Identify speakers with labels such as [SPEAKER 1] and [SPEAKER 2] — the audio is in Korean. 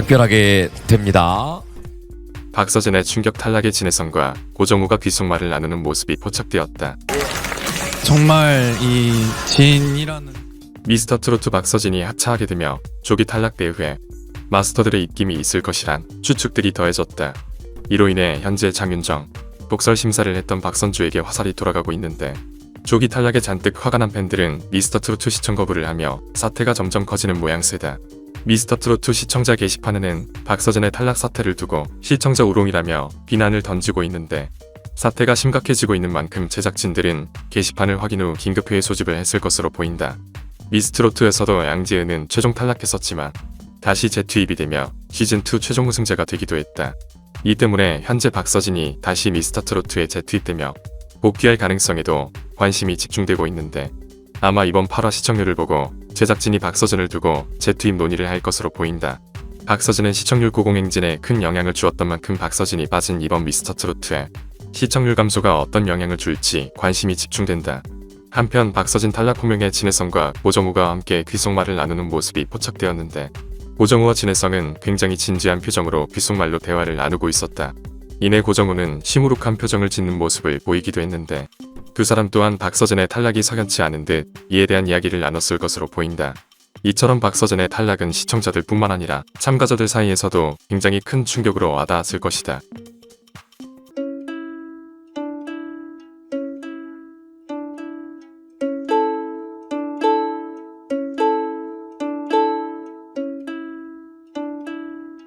[SPEAKER 1] 작별하게 됩니다.
[SPEAKER 2] 박서진의 충격 탈락의 진해성과 고정우가 귓속말을 나누는 모습이 포착되었다.
[SPEAKER 3] 정말 이 진이라는
[SPEAKER 2] 미스터 트로트 박서진이 하차하게 되며 조기 탈락대 후에 마스터들의 입김이 있을 것이란 추측들이 더해졌다. 이로 인해 현재 장윤정, 복설 심사를 했던 박선주에게 화살이 돌아가고 있는데 조기 탈락에 잔뜩 화가 난 팬들은 미스터 트로트 시청 거부를 하며 사태가 점점 커지는 모양새다. 미스터 트로트 시청자 게시판에는 박서진의 탈락 사태를 두고 시청자 우롱이라며 비난을 던지고 있는데 사태가 심각해지고 있는 만큼 제작진들은 게시판을 확인 후 긴급 회의 소집을 했을 것으로 보인다. 미스트로트에서도 양지은은 최종 탈락했었지만 다시 재투입이 되며 시즌2 최종 우승자가 되기도 했다. 이 때문에 현재 박서진이 다시 미스터트로트에 재투입되며 복귀할 가능성에도 관심이 집중되고 있는데 아마 이번 8화 시청률을 보고 제작진이 박서진을 두고 재투입 논의를 할 것으로 보인다. 박서진은 시청률 고공행진에 큰 영향을 주었던 만큼 박서진이 빠진 이번 미스터트로트에 시청률 감소가 어떤 영향을 줄지 관심이 집중된다. 한편 박서진 탈락 호명의 진해성과 고정우가 함께 귓속말을 나누는 모습이 포착되었는데 고정우와 진해성은 굉장히 진지한 표정으로 귓속말로 대화를 나누고 있었다. 이내 고정우는 시무룩한 표정을 짓는 모습을 보이기도 했는데 두 사람 또한 박서진의 탈락이 석연치 않은 듯 이에 대한 이야기를 나눴을 것으로 보인다. 이처럼 박서진의 탈락은 시청자들 뿐만 아니라 참가자들 사이에서도 굉장히 큰 충격으로 와닿았을 것이다.